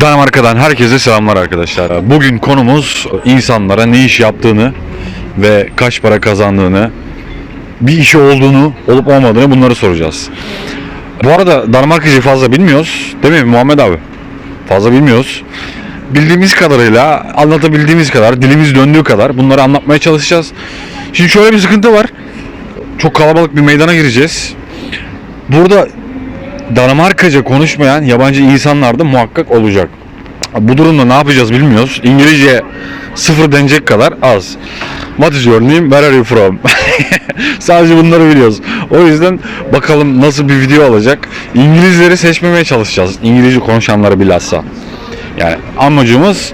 Danimarka'dan herkese selamlar arkadaşlar. Bugün konumuz insanlara ne iş yaptığını ve kaç para kazandığını, bir işi olduğunu, olup olmadığını bunları soracağız. Bu arada Danimarkacı fazla bilmiyoruz. Değil mi Muhammed abi? Fazla bilmiyoruz. Bildiğimiz kadarıyla, anlatabildiğimiz kadar, dilimiz döndüğü kadar bunları anlatmaya çalışacağız. Şimdi şöyle bir sıkıntı var. Çok kalabalık bir meydana gireceğiz. Burada Danimarkaca konuşmayan yabancı insanlar da muhakkak olacak. Bu durumda ne yapacağız bilmiyoruz. İngilizce sıfır denecek kadar az. What is your name? Where are you from? Sadece bunları biliyoruz. O yüzden bakalım nasıl bir video olacak. İngilizleri seçmemeye çalışacağız. İngilizce konuşanları bilhassa. Yani amacımız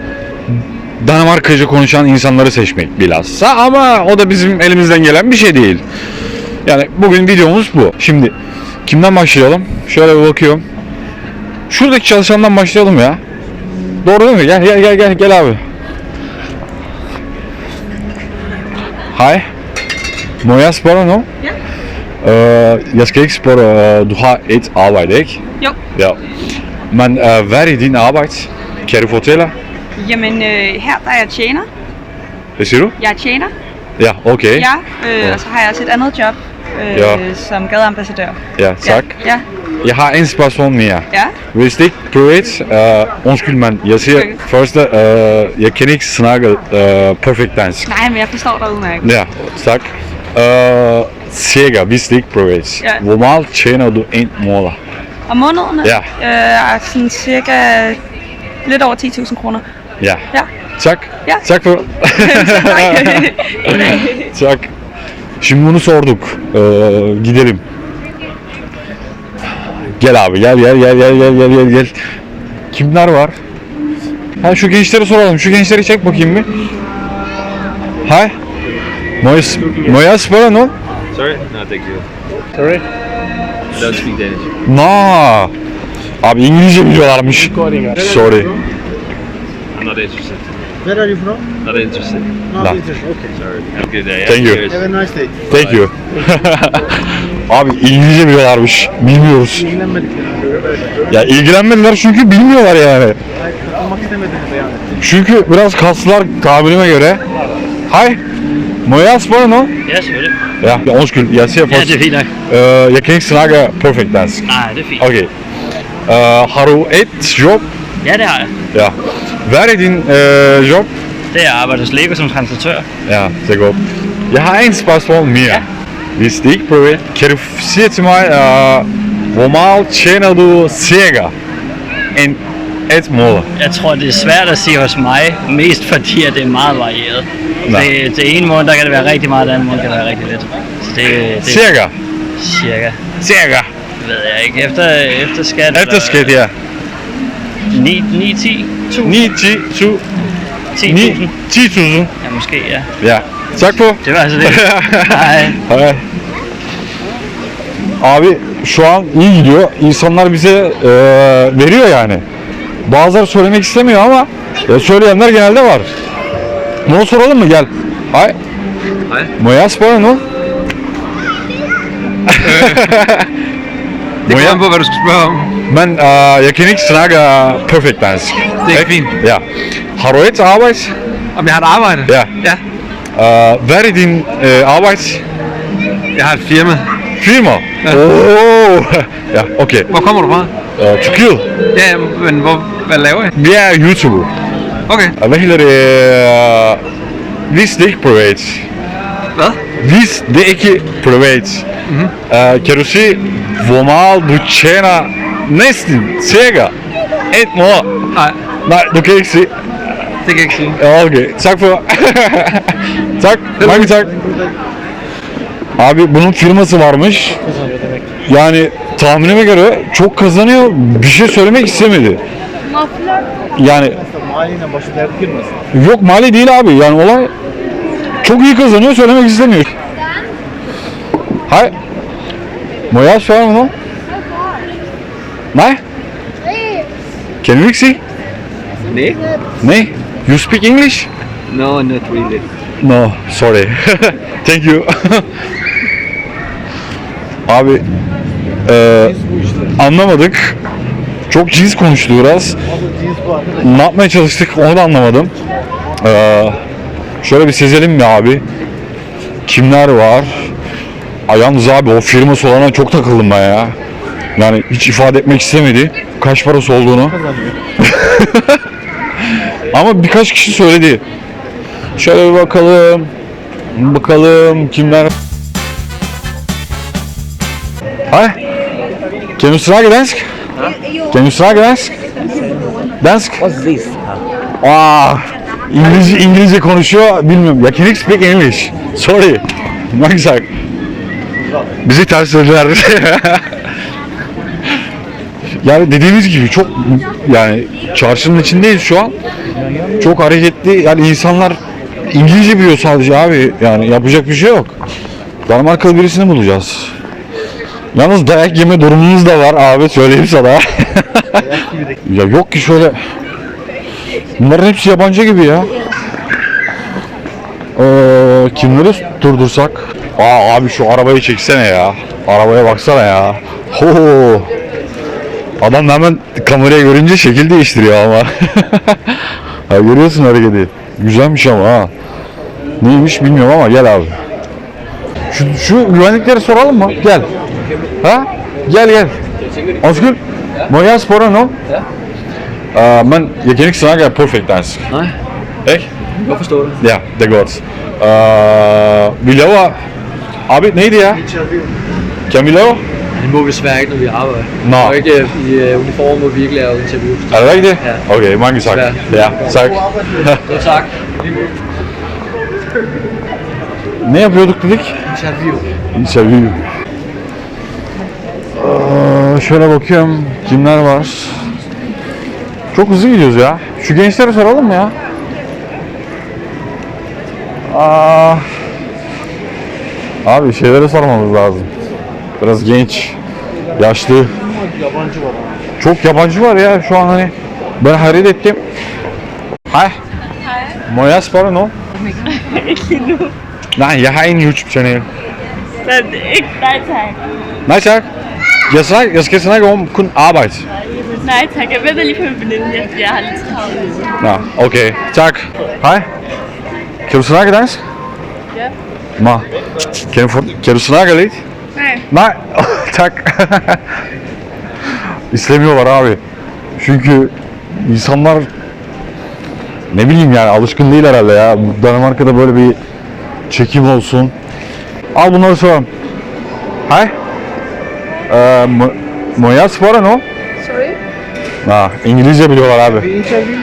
Danimarkaca konuşan insanları seçmek bilhassa ama o da bizim elimizden gelen bir şey değil. Yani bugün videomuz bu. Şimdi kimden başlayalım? Şöyle bir bakıyorum. Şuradaki çalışandan başlayalım ya. Doğru değil mi? Gel gel gel gel gel abi. Må jeg spørge noget? Ja. Øh, jeg skal ikke spørge, øh, du har et arbejde, ikke? Jo, Ja. Men øh, hvad er din arbejde? Kan du fortælle? jamen øh, her der er jeg tjener. Hvad siger du? Jeg er tjener, Ja, okay. ja, øh, Ja. og så har jeg også et andet job øh, Ja. som gadeambassadør. Ja, tak. Ja, ja, Jeg har en spørgsmål mere. ja. Hvis det ikke privat, øh, undskyld mand, jeg siger Okay. først, øh, jeg kan ikke snakke øh, perfekt dansk. Nej, men jeg forstår dig udmærket. Ja, tak. Øh, cirka, hvis det ikke privat, Ja. hvor meget tjener du en måned? Om måneden Ja. er sådan cirka lidt over 10.000 kroner. Ja. Ja. Tak. Ja. Tak for. tak. Şimdi bunu sorduk. Ee, gidelim. Gel abi gel gel gel gel gel gel gel gel. Kimler var? Ha şu gençleri soralım. Şu gençleri çek bakayım bir. Hay. Moyas Moyas para no? Sorry? No, thank you. Sorry? Don't speak Danish. Na. Abi İngilizce biliyorlarmış. Sorry. I'm not interested. Where are you from? Not interested. Not No. interested. Okay. Sorry. Have a good day. Thank you. Cheers. Have a nice day. Thank you. Abi İngilizce biliyorlarmış. Bilmiyoruz. İlgilenmedik yani. Ya ilgilenmediler çünkü bilmiyorlar yani. Katılmak istemediniz de yani. Çünkü biraz kaslılar tabirime göre. Må jeg spørge noget? Ja, selvfølgelig. Ja, ja undskyld, jeg siger Ja, det er fint nok. Øh, jeg kan ikke snakke perfekt dansk. Nej, det er fint. Okay. Øh, har du et job? Ja, det har jeg. Ja. Hvad er din øh, job? Det er at arbejde hos Lego som translatør. Ja, det er godt. Jeg har en spørgsmål mere. Hvis det ikke privat, kan du sige til mig, øh, hvor meget tjener du cirka en et måned? Jeg tror, det er svært at sige hos mig, mest fordi at det er meget varieret. Nå. Det, det ene måned, der kan det være rigtig meget, den anden måned kan det være rigtig lidt. Så det, det Cirka. cirka. Cirka. Ved jeg ikke. Efter, efter skat. Efter skat, ja. 9, 9 10, 1000. 9, 10, 2, 10.000. 9, 10.000. Ja, måske, ja. Ja. Tak for. Det var altså det. Hej. Hay. Abi şu an iyi gidiyor. İnsanlar bize eee, veriyor yani. Bazıları söylemek istemiyor ama ya söyleyenler genelde var. Bunu soralım mı? Gel. Hay. Hej. Jeg spørge nu? Det Må jeg? på, hvad du skal spørge om. Men eee, jeg kan ikke snakke perfekt dansk. Det er Ikke? fint. Ja. Har du et arbejde? Om jeg har et arbejde? Ja. Ja. Eee, hvad er din eee, arbejde? Jeg har et firma. Firma? Oh. ja, okay. Hvor kommer du fra? Eee, Tyrkiet. Ja, ja, men hvor, hvad laver jeg? Vi er YouTuber. Okay. Og hvad hedder det? øh, det ikke er ikke privat. Kan du se, hvor meget du tjener næsten cirka et måned? Nej, du kan ikke se. det kan jeg ikke sige. Ja, okay. Tak for. tak. Mange tak. Abi bunun firması varmış. Yani tahminime göre çok kazanıyor. Bir şey söylemek istemedi. Yani Mahalleyle başı dert girmesin. Yok mali değil abi. Yani olay çok iyi kazanıyor söylemek istemiyor. Hay. Må jeg spørge om noget? Nej? Can you see? Nej. Nej? You speak English? No, not really. No, sorry. Thank you. abi eee, anlamadık. Çok cins konuştu biraz. Ne yapmaya çalıştık onu da anlamadım. Ee, şöyle bir sezelim mi abi? Kimler var? Ay yalnız abi o firması olana çok takıldım ben ya. Yani hiç ifade etmek istemedi. Kaç parası olduğunu. Ama birkaç kişi söyledi. Şöyle bir bakalım. Bakalım kimler. Hi. Can you strike Dansk? Can you strike Dansk? Dansk? What's this? Aa, İngilizce İngilizce konuşuyor bilmiyorum. Ya can you speak English? Sorry. Neyse. Bizi ters söylediler. yani dediğimiz gibi çok yani çarşının içindeyiz şu an. Çok hareketli yani insanlar İngilizce biliyor sadece abi. Yani yapacak bir şey yok. Danimarkalı birisini bulacağız. Yalnız dayak yeme durumumuz da var abi söyleyeyim sana. ya yok ki şöyle Bunların hepsi yabancı gibi ya. Ee, kimleri durdursak? Aa abi şu arabayı çeksene ya. Arabaya baksana ya. Ho. Adam hemen kameraya görünce şekil değiştiriyor ama. ha, görüyorsun hareketi. Güzelmiş ama ha. Neymiş bilmiyorum ama gel abi. Şu, şu güvenlikleri soralım mı? Gel. Ha? Gel gel. Özgür. Moja spora no? Uh, men jeg kan ikke snakke perfekt dansk. Nej, Ikke? jeg forstår det. Ja, det er godt. Uh, vi laver... Abi neydi ya? Kan vi lave? Det må vi desværre ikke, når vi arbejder. Nå. Og ikke øh, i uh, uniform, hvor vi ikke laver interviews. Er det rigtigt? Ja. Okay, mange tak. Ja. Tak. Så tak. ne yapıyorduk dedik? Interview. Interview. Ee, şöyle bakıyorum kimler var. Çok hızlı gidiyoruz ya. Şu gençlere soralım ya? Aa, abi şeylere sormamız lazım. Biraz genç, yaşlı. Yabancı var. Çok yabancı var ya şu an hani. Ben hayret ettim. Hej. Må jeg spørge noget? Nej, jeg har en YouTube-channel. Men ikke nej tak. Nej tak. Jeg, snak, jeg skal snakke om kun arbejde. Nej tak, jeg venter lige på min veninde. Jeg, jeg har lidt travlt. Nå, okay. Tak. Hej. Kan du snakke dansk? Ja. Nå. Kan du, få, kan du snakke lidt? Nej. Nej. tak. İstemiyorlar abi. Çünkü insanlar ne bileyim yani alışkın değil herhalde ya. Danimarka'da böyle bir çekim olsun. Al bunları soralım. Hej. Ee, spørge noget? Sorry. Ha, İngilizce biliyorlar abi.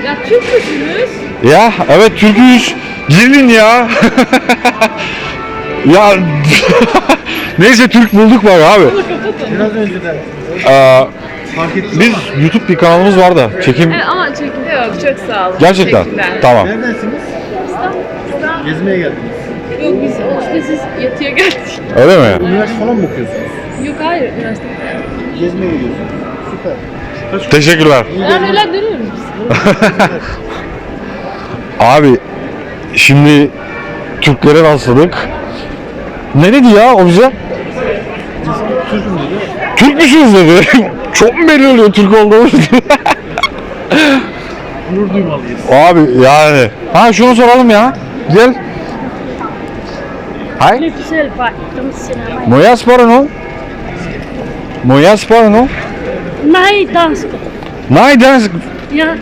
Ya Türk müsünüz? Ya evet Türk'üz. Girin ya. ya neyse Türk bulduk bak abi. Biraz önceden Ee, fark ettim biz ama YouTube bir kanalımız var da çekim Evet ama çekim yok. Çok sağ olun. gerçekten. Teşekkürler. Tamam. neredensiniz? Gezmeye geldiniz. Yok biz işte siz yatıya geldik. Öyle mi? Üniversite falan mı okuyorsunuz? Yok hayır üniversite. Gezmeye gidiyorsunuz. Süper. Teşekkürler. Yani öyle biz. Abi şimdi Türklere rastladık. Ne dedi ya o bize? Türk müsünüz dedi. Çok mu belli oluyor Türk olduğumuz? Gurur duymalıyız. Abi yani. Ha şunu soralım ya. Gel. Hej. Selv bare, de sender mig. Må jeg spørge noget? Må jeg spørge noget? Nej, dansk. Nej, dansk. Ja.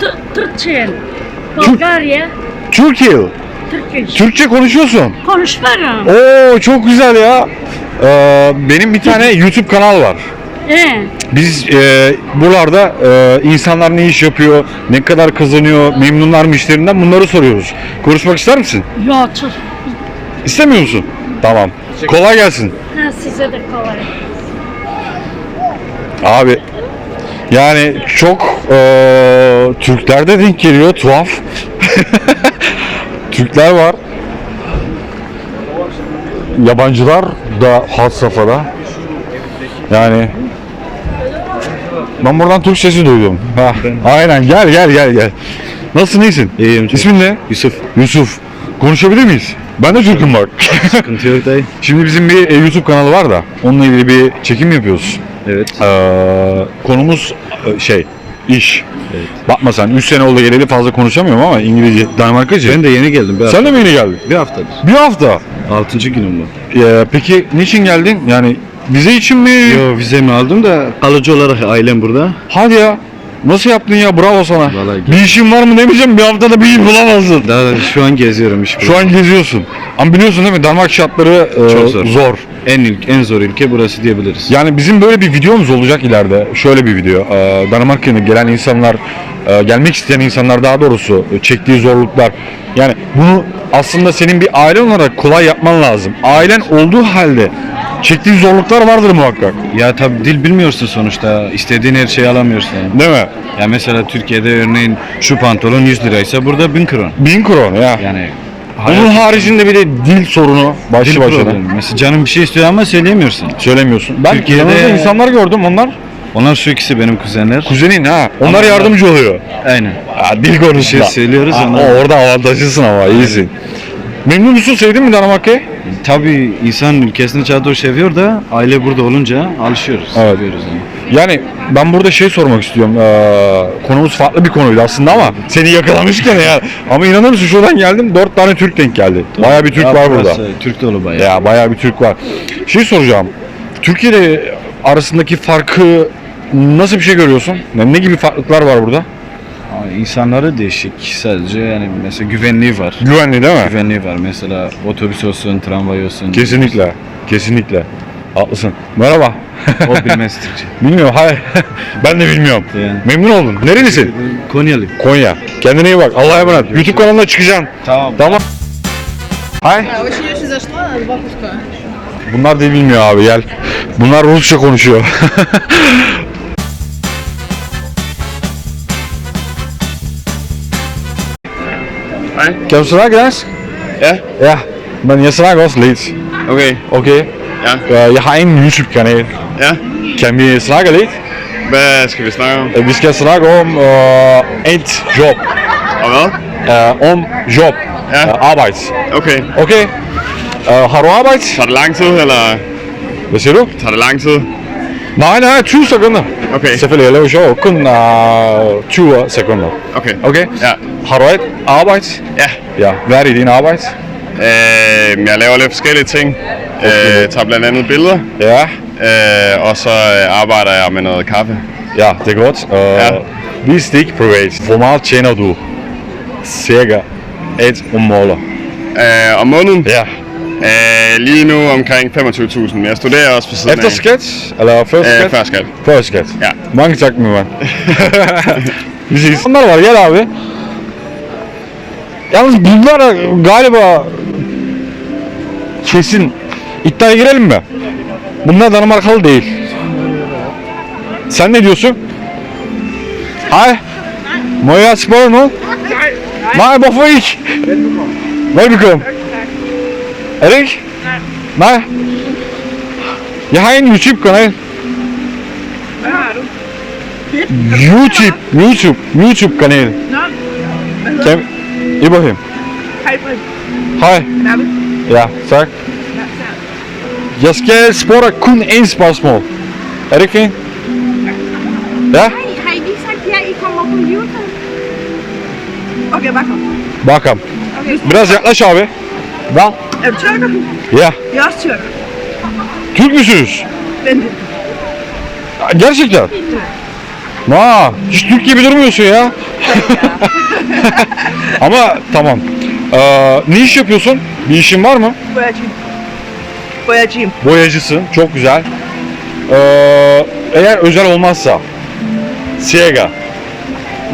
T- Türkçe. Bulgarya, Türkiye. Türkçe. Türkçe konuşuyorsun. Konuşmarım. Oo çok güzel ya. Ee, benim bir tane YouTube kanal var. He, Biz e, buralarda e, insanlar ne iş yapıyor, ne kadar kazanıyor, memnunlar mı işlerinden bunları soruyoruz. Konuşmak ister misin? ya çok. İstemiyor musun? Tamam. Kolay gelsin. Ha, size de kolay. Abi yani çok eee Türkler de denk geliyor tuhaf. Türkler var. Yabancılar da had safhada. Yani ben buradan Türk sesi duydum. Hah, aynen gel gel gel gel. Nasılsın iyisin? İyiyim. İsmin ne? Yusuf. Yusuf. Konuşabilir miyiz? Ben de Türk'üm bak. Sıkıntı yok dayı. Şimdi bizim bir e, YouTube kanalı var da onunla ilgili bir çekim yapıyoruz. Evet. Ee, konumuz e, şey iş. Bakma sen 3 sene oldu geleli fazla konuşamıyorum ama İngilizce Danimarkacı. Ben de yeni geldim. Bir, Sen de mi yeni geldin? bir haftadır. Bir hafta. Altıncı günüm bu. Ee, peki niçin geldin? Yani vize için mi? Yo vizemi aldım da kalıcı olarak ailem burada. Hadi ya. Nasıl yaptın ya? Bravo sana. Vallahi bir işin var mı demeyeceğim. Bir haftada bir iş bulamazsın. Daha şu an geziyorum iş Şu an geziyorsun. Ama biliyorsun değil mi? Danmark şartları e, Çok zor. zor. en ilk, en zor ülke burası diyebiliriz. Yani bizim böyle bir videomuz olacak ileride. Şöyle bir video. Ee, Danimarka'ya gelen insanlar, e, gelmek isteyen insanlar daha doğrusu e, çektiği zorluklar. Yani bunu aslında senin bir ailen olarak kolay yapman lazım. Ailen olduğu halde çektiği zorluklar vardır muhakkak. Ya tabi dil bilmiyorsun sonuçta. İstediğin her şeyi alamıyorsun. Değil mi? Ya mesela Türkiye'de örneğin şu pantolon 100 liraysa burada 1000 kron. Bin kron ya. Yani Onun haricinde bir de dil sorunu başlı dil başına. problemi. Mesela canım bir şey istiyor ama söyleyemiyorsun. Söylemiyorsun. Ben Türkiye'de- yanımızda insanlar gördüm onlar. Onlar şu ikisi benim kuzenler. Kuzenin ha. Onlar Ama- yardımcı oluyor. Aynen. Ha, dil konusunda. şey söylüyoruz Ha, onlar- o orada avantajlısın ama iyisin. Memnun musun? Sevdin mi Danimarka'yı? Tabii insan ülkesini çadır seviyor da aile burada olunca alışıyoruz. Evet. Seviyoruz yani. Yani ben burada şey sormak istiyorum. Ee, konumuz farklı bir konuydu aslında ama seni yakalamışken yani. Ama inanır mısın şuradan geldim dört tane Türk denk geldi. Bayağı bir Türk Ya var burada. burası Türk dolu bayağı. Ya bayağı bir Türk var. Şey soracağım. Türkiye arasındaki farkı nasıl bir şey görüyorsun? Yani ne gibi farklılıklar var burada? İnsanları değişik sadece yani mesela güvenliği var. Güvenli değil mi? Güvenliği var mesela otobüs olsun, tramvay olsun. Kesinlikle. Kesinlikle. Haklısın. Merhaba. O bilmez Türkçe. Bilmiyorum. Hayır. ben de bilmiyorum. Yani. Memnun oldum. Nerelisin? Konyalı. Konya. Kendine iyi bak. Allah'a emanet. YouTube kanalına çıkacaksın. Tamam. Tamam. Hay. Bunlar da bilmiyor abi gel. Bunlar Rusça konuşuyor. Hej. Kan du snakke dansk? Ja. Ja, men jeg snakker også lidt. Okay. Okay. Ja. Jeg har en YouTube-kanal. Ja. Kan vi snakke lidt? Hvad skal vi snakke om? Vi skal snakke om øh, et job. Og hvad? Øh, om job. Ja. Øh, arbejde. Okay. Okay. Øh, har du arbejde? Tager det lang tid, eller Hvad siger du? tager det lang tid? Nej, nej, 20 sekunder. Okay. Selvfølgelig, jeg laver sjov. Kun øh, 20 sekunder. Okay. Okay? Ja. Har du et arbejde? Ja. Ja. Hvad er det i din arbejde? Øh, jeg laver lidt forskellige ting. Øh, tager blandt andet billeder, Ja. øh, og så øh, arbejder jeg med noget kaffe. Ja, det er godt. Øh, Ja. Vi stik privat. Hvor meget tjener du? Cirka et om måneder. Øh, om måneden? Ja. Øh, lige nu omkring 25.000, men jeg studerer også på siden Efter skat? Eller før skat? Øh, før skat. Før skat. Ja. Mange tak min mand. Vi ses. Bunlar var gel abi. Yalnız bunlar galiba kesin iddiaya girelim mi? Bunlar Danimarkalı değil. Sen ne diyorsun? Noget? Nej, hvorfor ikke? Velbekomme. Er det ikke? Nej. Jeg har en YouTube-kanal. YouTube, YouTube, YouTube-kanal. Kan... Ibrahim. Hej. Ja, tak. Jeg skal spørge dig kun én spørgsmål. Er det ikke fint? Ja? Har I lige sagt ja, I kommer på YouTube? Okay, bakalım. Bakalım. Biraz yaklaş abi. Bak. Er du tyrker? Ya. Jeg er også tyrker. Türk müsünüz? Ben de. Gerçekten. Ma, hiç Türk gibi durmuyorsun ya. Ama tamam. Ee, ne iş yapıyorsun? Bir işin var mı? Boyacıyım. Boyacıyım. Boyacısın. Çok güzel. Ee, eğer özel olmazsa Siega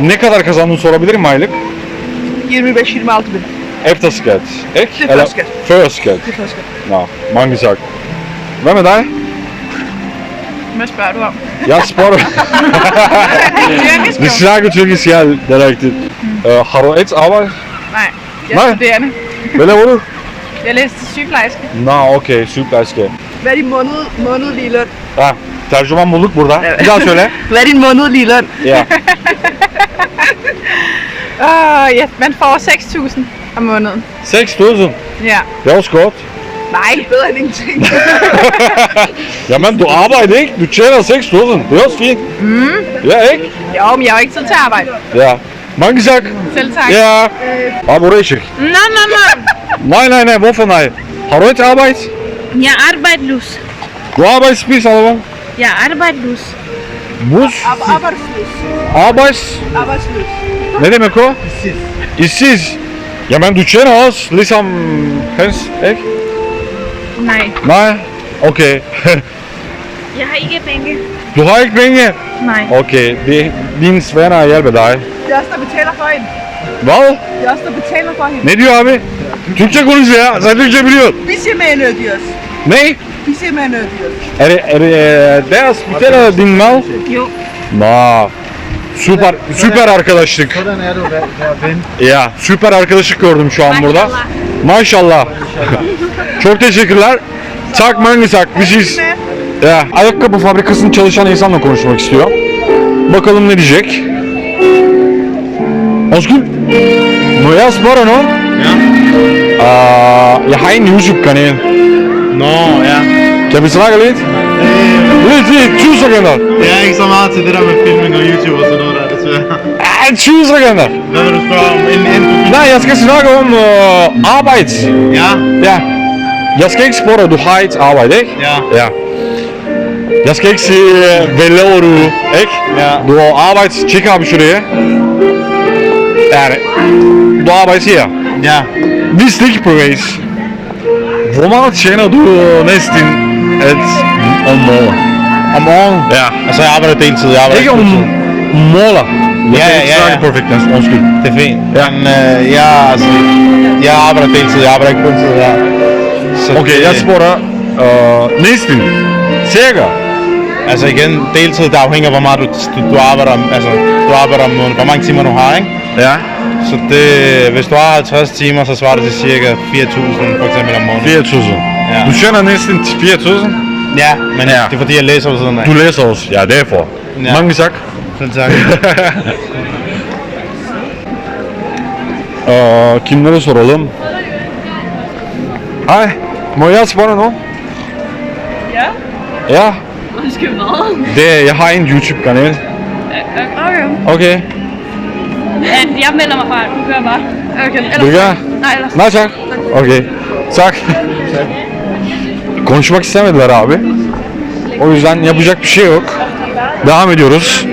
ne kadar kazandığını sorabilir miyim aylık? 25-26 bin. Er før skat. Før skat. Det er først godt. Nå, mange tak. Hvad spørger du om? Jeg spørger Vi snakker tyrkisk her direkte. Øh, har du et arbejde? Nej. Jeg Nej. er studerende. Hvad laver du? Jeg læste sygeplejerske. Nå, okay. Sygeplejerske. Hvad er din måned, månedlige løn? Ha, tercüman bulduk burada. Bir daha söyle. Hvad er din månedlige løn? ya. Uh, ja, man får 6.000 om måneden. 6.000. Ja. Det er også godt. Nej, bedre end ingenting. Jamen, du arbejder ikke. Du tjener 6.000. Det er også fint. Mm. Ja, ikke? Jo, men jeg har ikke tid til at arbejde. Ja. Mange tak. Selv tak. Ja. Abi oraya nå. Nej, nej, nej. Hvorfor nej? Har du ikke arbejde? Jeg er arbejdsløs. Du arbejdsspiser, eller hvad? Jeg er arbejdsløs. Bus. Arbejdsløs. Arbejds. Arbejdsløs. Ne demek o? İşsiz. Jamen, du tjener også ligesom hans, ikke? Nej, Nej? Okay. jeg har ikke penge. du har ikke penge? Nej. Okay, det, din venner hjælper dig. Det er os, der betaler for hende. Hvad? Det er os, der betaler for hende. Ne diyor abi? Türkçe konuşuyor ya. Sen Türkçe biliyorsun. Biz yemeğini ödüyoruz. Ne? Biz yemeğini ödüyoruz. Er er øh, deres betaler din mal? Jo. Nå. Süper, süper arkadaşlık. Er være ven. Ya süper arkadaşlık gördüm şu an burada. Maşallah. Çok teşekkürler. Tak mangisak. Bir şey. Ya ayakkabı fabrikasında çalışan insanla konuşmak istiyor. Bakalım ne diyecek. Özgür. Spørre noget? Ja. Uh, jeg har en YouTube-kanal. Nå, ja. Kan vi snakke lidt? Lidt, lidt. 20 sekunder. Jeg er ikke så meget til det der med filming og YouTube og sådan noget der, desværre. Ah, 20 sekunder. Hvad vil du spørge om? En, en Nej, jeg skal snakke om uh, arbejde. Ja, Ja. Jeg skal ikke spørge, du har et arbejde, ikke? ja, Ja. Jeg skal ikke sige, øh, hvad laver du, ikke? Ja. Du har arbejde, kig abi şuraya. Yani, du arbejder her. ja. Hvis det ikke privat, hvor meget tjener du næsten et om måneden? Om morgenen? Ja. Altså, jeg arbejder deltid. Jeg arbejder Ikke om måler. Ja, ja, ja, ja. perfekt dansk, undskyld. Det er fint. Ja. Men øh, jeg, altså, jeg arbejder deltid. Jeg arbejder ikke fuldtid her. Så Okay, det- jeg spørger dig, øh, næsten, cirka, Altså igen, deltid, det afhænger af, hvor meget du, du, du arbejder, altså, du arbejder om måneden, hvor mange timer du har, ikke? ja, Så det, hvis du har 50 timer, så svarer det til cirka 4.000 for eksempel om måneden. 4.000. Ja. Du tjener næsten 4.000? Ja, men Ja. ja. det er fordi, jeg læser ved siden af. Du læser også, ja, derfor. Ja. Mange tak. Aa, kimlere soralım? Hej, må jeg spørge noget? Ja. Ja, Undskyld hvad? det, jeg har en YouTube-kanal. Okay. Okay, Jeg melder mig fra. Du gør bare. Okay. du gør? Nej, ellers. Nej tak. Okay, tak. Konuşmak istemediler abi. O yüzden yapacak bir şey yok. Devam ediyoruz.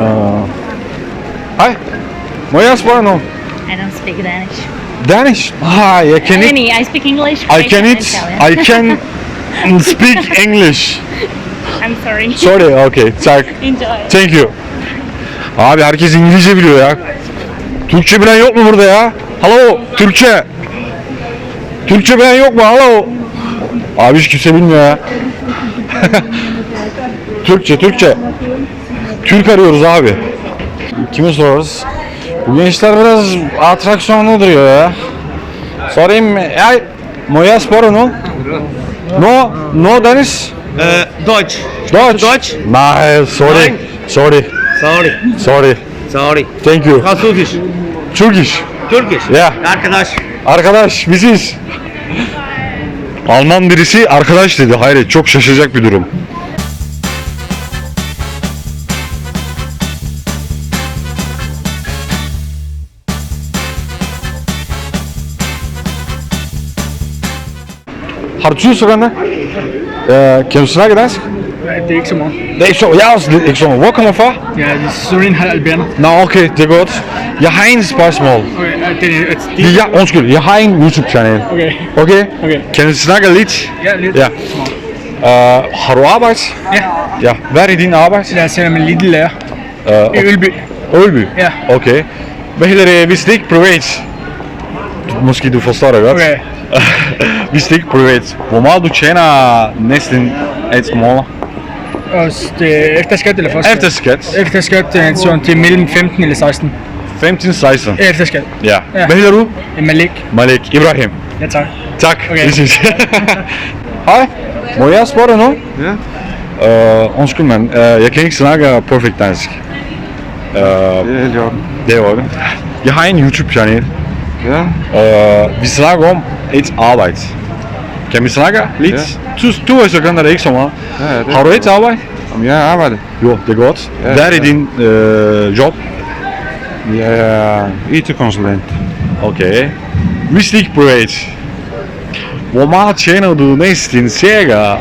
Aa, Jeg spørge noget? I don't speak Danish. Danish? Jeg kan ikke Any, I speak English. I can it. I can speak English. I'm sorry. Sorry. Okay. Tak. Enjoy. Thank you. Abi herkes İngilizce biliyor ya. Türkçe bilen yok mu burada ya? Hello. Türkçe. Türkçe bilen yok mu? Hello. Abi hiç kimse bilmiyor ya. Türkçe, Türkçe. Türk arıyoruz abi. Kime sorarız? Bu gençler biraz atraksiyonlu duruyor ya. Sorayım? Ay, Moya spor no? No, no Deniz? uh, Deutsch. Deutsch. Deutsch? Nah, sorry. Nein. Sorry. Sorry. Sorry. Sorry. Thank you. Turkish. Turkish. Turkish. Yeah. Arkadaş. Arkadaş biziz. Alman birisi arkadaş dedi. Hayret çok şaşıracak bir durum. Har du 20 sekunder? Øh, kan du snakke dansk? Det er ikke så meget. Det er ikke så, jeg er også lidt ikke så. Hvor kommer du fra? Ja, det er Sorin Alberner. Nå, okay, det er godt. Jeg har en spørgsmål. Okay, det er... Det, Ja, undskyld, jeg har en YouTube-kanal. okay. Okay? Okay. Kan du snakke lidt? Ja, lidt. Ja. Uh, har du arbejde? Ja. Ja. Hvad er din arbejde? Jeg sender min lille lærer Uh, i Ølby. Ølby? Ja. Okay. Hvad hedder det, hvis det ikke er privat? Måske du forstår det godt. Okay. hvis det ikke privat, hvor meget du tjener næsten et måned? Og er efter skat eller først Efter skat. Efter skat er sådan til mellem 15 eller 16. 15-16. Efter skat. Ja. Ja. Hvad hedder du? Malik. Malik Ibrahim. Ja, tak. Tak, Okay. vi ses. Hej, må jeg spørge dig noget? Ja. Uh, undskyld mand, uh, jeg kan ikke snakke perfekt dansk. Uh, Det er helt i orden. det er jo det. Jeg har en YouTube-kanal. Ja. Uh, vi snakker om et arbejde. Kan vi snakke lidt? Ja. 20 sekunder er ikke så meget. Ja, det- Har du et arbejde? Om jeg arbejder? Jo, det er godt. Ja, Hvad er ja. din øh, job? Jeg er IT-konsulent. Okay. İkke privat, hvor meget tjener du næsten cirka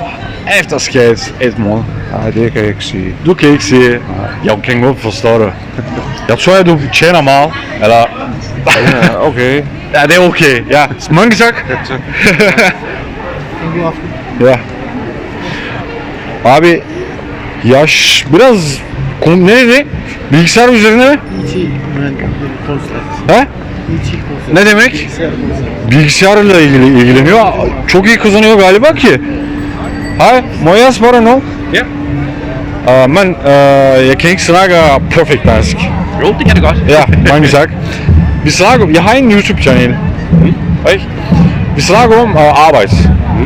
efter skat et måned? Nej, det kan jeg ikke sige. Du kan ikke sige, jeg kan godt forstå det. Jeg tror, at du tjener meget, eller... Ja, okay. Ja, det er okay. Ja, mange tak. tak. Ya. Abi yaş biraz konu neydi? Bilgisayar üzerine mi? He? Ne demek? Bilgisayarla ilgili ilgileniyor. Çok iyi kazanıyor galiba ki. Hej, må jeg spørge dig noget? Ja. Uh, men uh, jeg kan ikke snakke perfekt dansk. Jo, det kan det godt. Ja, mange tak. Vi snakker, jeg har en YouTube-kanal. Ikke? Vi snakker om uh, arbejde.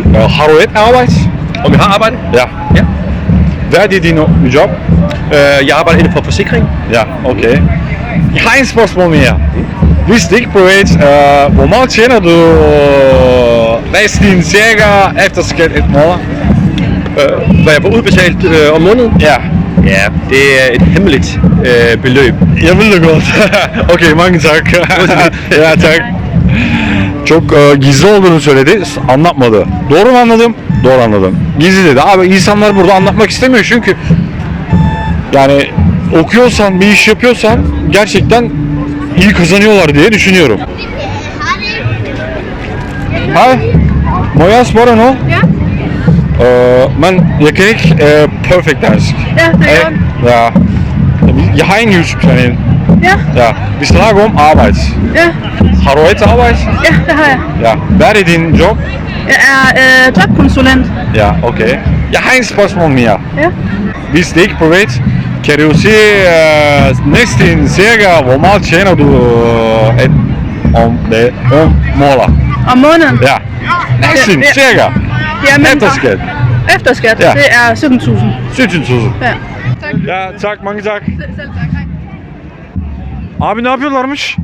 Uh, har du et arbejde? Om jeg har arbejde? Ja. Ja. Hvad er det din job? Øh, jeg arbejder inden for forsikring. Ja, okay. Jeg har en spørgsmål mere. Hvis det ikke privat, uh, hvor meget tjener du er din cirka efter skat et måned? Øh, hvad jeg får udbetalt øh, om måneden? Ja, Ja, det er et hemmeligt øh, beløb. jeg vil det godt. okay, mange tak. ja, tak. Çok e, gizli olduğunu söyledi, anlatmadı. Doğru mu anladım? Doğru anladım. Gizli dedi. Abi insanlar burada anlatmak istemiyor çünkü yani okuyorsan, bir iş yapıyorsan gerçekten iyi kazanıyorlar diye düşünüyorum. Hej, må jeg spørge Øh, men jeg kan ikke øh, perfekt dansk. Ja, det er? Ja. Jeg har en YouTube-kanal. Ja, Ja. Vi snakker om arbejde. ja, Har du et arbejde? ja, det har jeg. Ja. Hvad er din job? Jeg er øh, jobkonsulent. Ja, okay. Jeg har en spørgsmål mere. Ja. Hvis det ikke er privat, kan du sige uh, næsten cirka, hvor meget tjener du uh, et, om det om måler? Om måneden. Ja. Næsten, Ja, ja. cirka. Jamen, Efter skat. Efter skat, Ja. det er 17.000. 17.000. Ja. Ya tak, mange tak. Selv, selv tak. Hej. Abi ne yapıyorlarmış?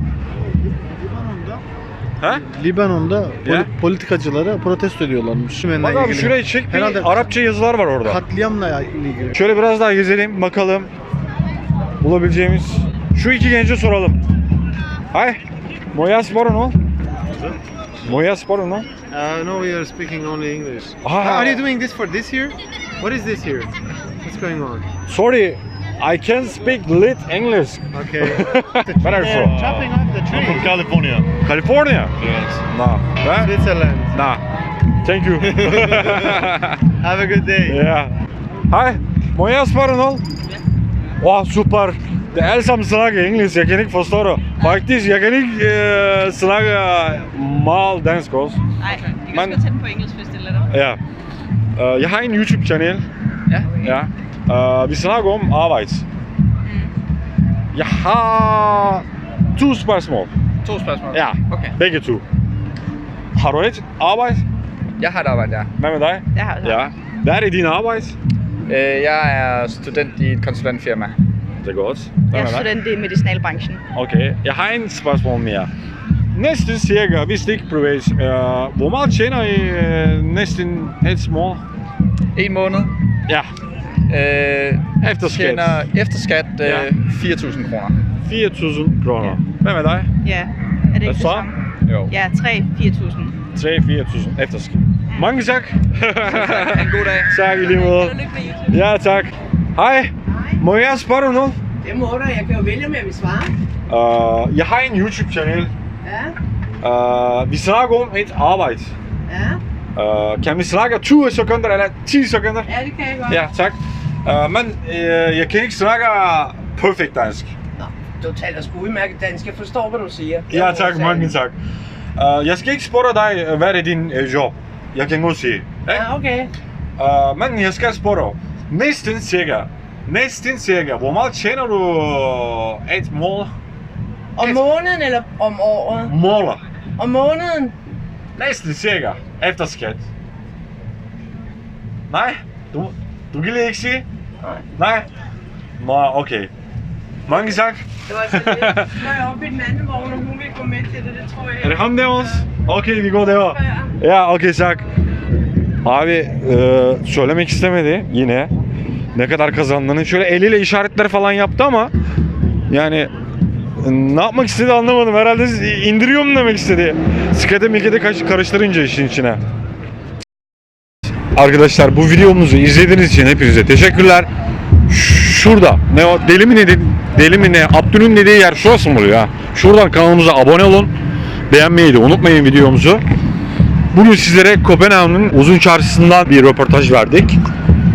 He? Libanon'da poli- Ya. politikacılara protesto ediyorlarmış. Bak abi şurayı çek bir Herhalde Arapça yazılar var orada. katliamla ilgili. Şöyle biraz daha gezelim bakalım. Bulabileceğimiz. Şu iki gence soralım. Hay. Moja sporo no? Moja sporo no? Uh, no, we are speaking only English. Ah. Are you doing this for this here? What is this here? What's going on? Sorry, I can speak lit English. Okay. Where are you from? Chopping off the tree. I'm from California. California? Yes. Nah. Where? Switzerland. Nah. Thank you. Have a good day. Ja. Hej, må jeg oh, super. Det er alle sammen snakke engelsk, jeg kan ikke forstå det. Faktisk, jeg kan ikke uh, snakke meget dansk også. Nej, vi kan Men- tænde på engelsk, hvis det er lettere. Ja. Uh, jeg har en YouTube-kanal. Ja. Ja. Uh, vi snakker om arbejde. Jeg har to spørgsmål. To spørgsmål. Ja, Okay. begge to. Har du et arbejde? Jeg har et arbejde, ja. Hvad med dig? Jeg har Ja. Hvad er det din arbejde? Øh, jeg er student i et konsulentfirma. Det er godt. Hvad Jeg er student i medicinalbranchen. Okay, jeg har en spørgsmål mere. Næsten cirka, hvis det ikke privat, øh, hvor meget tjener I øh, næsten et måned? En måned. Ja, Øh, efter skat. tjener efter skat øh, Ja. 4.000 kroner. 4.000 kroner. Hvad med dig? Ja, er det ikke det så? samme? Jo. Ja, 3-4.000. 3-4.000 efter skat. Mange tak. En god dag. tak i lige måde. Ja, tak. Hej, må jeg spørge dig noget? Det må du. Jeg kan jo vælge, om jeg vil svare. Uh, jeg har en YouTube-kanal. Ja, Uh, vi snakker om et arbejde. ja. Uh, kan vi snakke 20 sekunder eller 10 sekunder? Ja, det kan jeg godt. Ja, tak. Uh, men uh, jeg kan ikke snakke perfekt dansk. Du taler sgu udmærket dansk. Jeg forstår, hvad du siger. Ja, tak. Mange tak. Uh, jeg skal ikke spørge dig, hvad er din uh, job? Sige. Ja, okay. Uh, men jeg skal spørge. Næsten cirka. Næsten cirka. Hvor meget tjener du et mål? Om måneden eller om året? Måler. Om måneden? Næsten cirka. Efter skat. Nej? Du, du kan lige ikke sige? Nej. Nej? Nå, okay. Mange tak. Det var sådan lidt, så er jeg oppe i den anden vogn, og hun vil gå med til det, det tror jeg. Er det ham der også? Okay vi går devam. Ya okey sak. Abi e, söylemek istemedi yine. Ne kadar kazandığını şöyle eliyle işaretler falan yaptı ama yani ne yapmak istedi anlamadım. Herhalde indiriyor mu demek istedi. Skate milkete kaç- karıştırınca işin içine. Arkadaşlar bu videomuzu izlediğiniz için hepinize teşekkürler. Şurada ne o deli mi ne deli mi ne Abdü'nün dediği yer şurası mı oluyor ha? Şuradan kanalımıza abone olun. Beğenmeyi de unutmayın videomuzu. Bugün sizlere Kopenhag'ın uzun çarşısından bir röportaj verdik.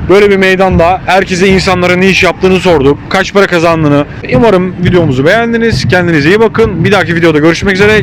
Böyle bir meydanda herkese insanlara ne iş yaptığını sorduk. Kaç para kazandığını. Umarım videomuzu beğendiniz. Kendinize iyi bakın. Bir dahaki videoda görüşmek üzere.